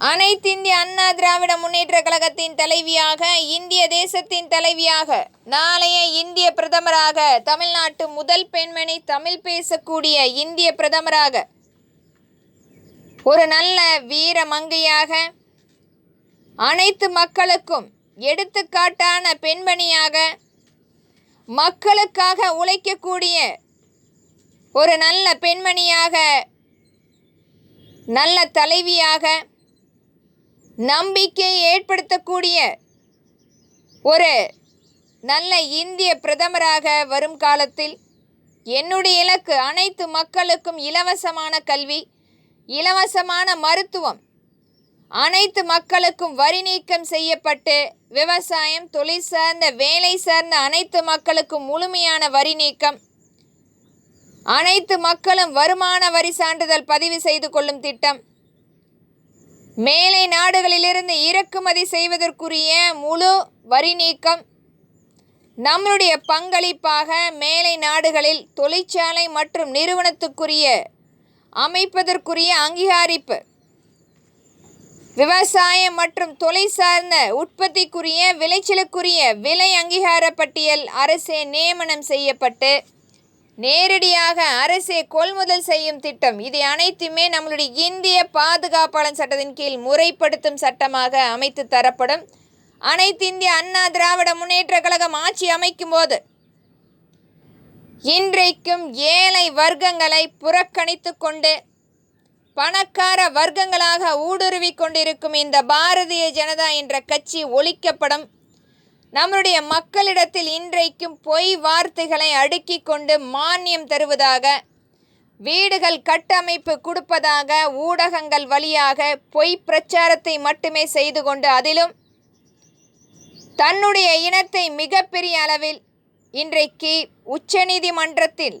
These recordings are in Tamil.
அனைத்திந்திய அண்ணா திராவிட முன்னேற்ற கழகத்தின் தலைவியாக இந்திய தேசத்தின் தலைவியாக நாளைய இந்திய பிரதமராக தமிழ்நாட்டு முதல் பெண்மணி தமிழ் பேசக்கூடிய இந்திய பிரதமராக ஒரு நல்ல வீர மங்கையாக அனைத்து மக்களுக்கும் எடுத்துக்காட்டான பெண்மணியாக மக்களுக்காக உழைக்கக்கூடிய ஒரு நல்ல பெண்மணியாக நல்ல தலைவியாக நம்பிக்கை ஏற்படுத்தக்கூடிய ஒரு நல்ல இந்திய பிரதமராக வரும் காலத்தில் என்னுடைய இலக்கு அனைத்து மக்களுக்கும் இலவசமான கல்வி இலவசமான மருத்துவம் அனைத்து மக்களுக்கும் வரி நீக்கம் செய்யப்பட்டு விவசாயம் தொழில் சார்ந்த வேலை சார்ந்த அனைத்து மக்களுக்கும் முழுமையான வரி நீக்கம் அனைத்து மக்களும் வருமான வரி சான்றிதழ் பதிவு செய்து கொள்ளும் திட்டம் மேலை நாடுகளிலிருந்து இறக்குமதி செய்வதற்குரிய முழு வரி நீக்கம் நம்மளுடைய பங்களிப்பாக மேலை நாடுகளில் தொழிற்சாலை மற்றும் நிறுவனத்துக்குரிய அமைப்பதற்குரிய அங்கீகரிப்பு விவசாயம் மற்றும் தொலை சார்ந்த உற்பத்திக்குரிய விளைச்சலுக்குரிய விலை அங்கீகார பட்டியல் அரசே நியமனம் செய்யப்பட்டு நேரடியாக அரசே கொள்முதல் செய்யும் திட்டம். இதை அனைத்துமே நம்மளுடைய இந்திய பாதுகாப்பாளன் சட்டத்தின் கீழ் முறைப்படுத்தும் சட்டமாக அமைத்து தரப்படும். அனைத்து இந்திய அண்ணா திராவிட முன்னேற்ற கழகம் ஆட்சி அமைக்கும் போது இன்றைக்கும் ஏழை வர்க்கங்களை புறக்கணித்து கொண்டு பணக்கார வர்க்கங்களாக ஊடுருவி கொண்டிருக்கும் இந்த பாரதிய ஜனதா என்ற கட்சி ஒழிக்கப்படும். நம்முடைய மக்களிடத்தில் இன்றைக்கும் பொய் வார்த்தைகளை அடுக்கி கொண்டு மானியம் தருவதாக வீடுகள் கட்டமைப்பு கொடுப்பதாக ஊடகங்கள் வழியாக பொய் பிரச்சாரத்தை மட்டுமே செய்து கொண்டு அதிலும் தன்னுடைய இனத்தை மிகப்பெரிய அளவில் இன்றைக்கு உச்சநீதிமன்றத்தில்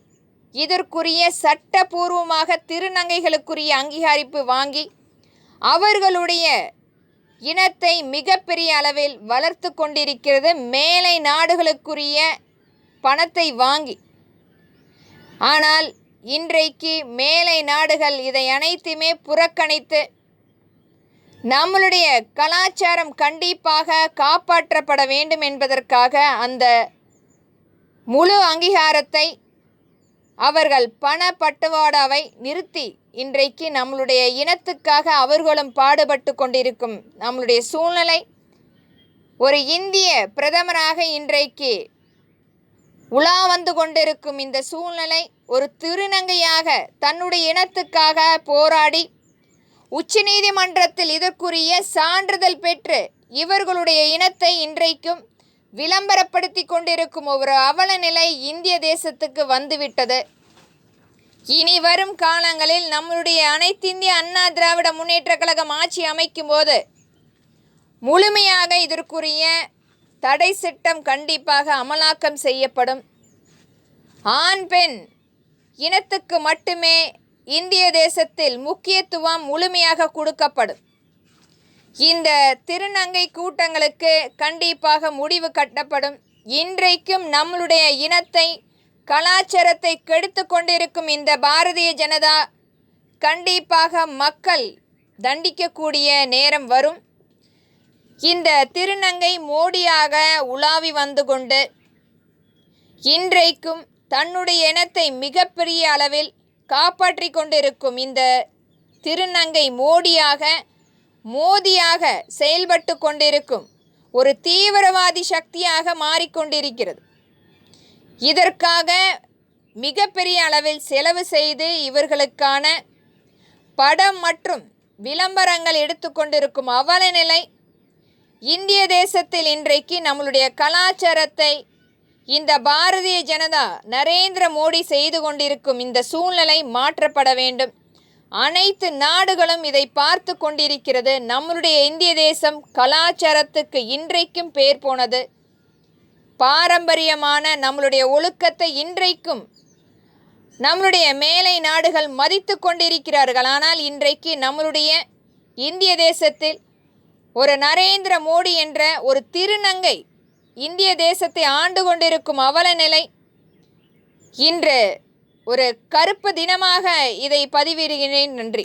இதற்குரிய சட்டபூர்வமாக திருநங்கைகளுக்குரிய அங்கீகரிப்பு வாங்கி அவர்களுடைய இனத்தை மிகப்பெரிய அளவில் வளர்த்து கொண்டிருக்கிறது மேலை நாடுகளுக்குரிய பணத்தை வாங்கி. ஆனால் இன்றைக்கு மேலை நாடுகள் இதை அனைத்துமே புறக்கணித்து நம்மளுடைய கலாச்சாரம் கண்டிப்பாக காப்பாற்றப்பட வேண்டும் என்பதற்காக அந்த முழு அங்கீகாரத்தை அவர்கள் பண பட்டுவாடாவை நிறுத்தி இன்றைக்கு நம்மளுடைய இனத்துக்காக அவர்களும் பாடுபட்டு கொண்டிருக்கும் நம்மளுடைய சூழ்நிலை. ஒரு இந்திய பிரதமராக இன்றைக்கு உலா வந்து கொண்டிருக்கும் இந்த சூழ்நிலை ஒரு திருநங்கையாக தன்னுடைய இனத்துக்காக போராடி உச்சநீதிமன்றத்தில் இதற்குரிய சான்றிதழ் பெற்று இவர்களுடைய இனத்தை இன்றைக்கும் விளம்பரப்படுத்தி கொண்டிருக்கும் ஒரு அவல நிலை இந்திய தேசத்துக்கு வந்துவிட்டது. இனி வரும் காலங்களில் நம்மளுடைய அனைத்திந்திய அண்ணா திராவிட முன்னேற்ற கழகம் ஆட்சி அமைக்கும் போது முழுமையாக இதற்குரிய தடை சட்டம் கண்டிப்பாக அமலாக்கம் செய்யப்படும். ஆண் பெண் இனத்துக்கு மட்டுமே இந்திய தேசத்தில் முக்கியத்துவம் முழுமையாக கொடுக்கப்படும். இந்த திருநங்கை கூட்டங்களுக்கு கண்டிப்பாக முடிவு கட்டப்படும். இன்றைக்கும் நம்மளுடைய இனத்தை கலாச்சாரத்தை கெடுத்து கொண்டிருக்கும் இந்த பாரதிய ஜனதா கண்டிப்பாக மக்கள் தண்டிக்கக்கூடிய நேரம் வரும். இந்த திருநங்கை மோடியாக உலாவி வந்து கொண்டு இன்றைக்கும் தன்னுடைய இனத்தை மிகப்பெரிய அளவில் காப்பாற்றி கொண்டிருக்கும் இந்த திருநங்கை மோடியாக மோதியாக செயல்பட்டு கொண்டிருக்கும் ஒரு தீவிரவாதி சக்தியாக மாறிக்கொண்டிருக்கிறது. இதற்காக மிகப்பெரிய அளவில் செலவு செய்து இவர்களுக்கான படம் மற்றும் விளம்பரங்கள் எடுத்துக்கொண்டிருக்கும் அவல நிலை இந்திய தேசத்தில் இன்றைக்கு நம்மளுடைய கலாச்சாரத்தை இந்த பாரதிய ஜனதா நரேந்திர மோடி செய்து கொண்டிருக்கும் இந்த சூழ்நிலை மாற்றப்பட வேண்டும். அனைத்து நாடுகளும் இதை பார்த்து கொண்டிருக்கிறது. நம்மளுடைய இந்திய தேசம் கலாச்சாரத்துக்கு இன்றைக்கும் பேர் போனது. பாரம்பரியமான நம்மளுடைய ஒழுக்கத்தை இன்றைக்கும் நம்மளுடைய மேலை நாடுகள் மதித்து கொண்டிருக்கிறார்கள். ஆனால் இன்றைக்கு நம்மளுடைய இந்திய தேசத்தில் ஒரு நரேந்திர மோடி என்ற ஒரு திருநங்கை இந்திய தேசத்தை ஆண்டு கொண்டிருக்கும் அவல நிலை இன்று ஒரு கருப்பு தினமாக இதை பதிவிடுகிறேன். நன்றி.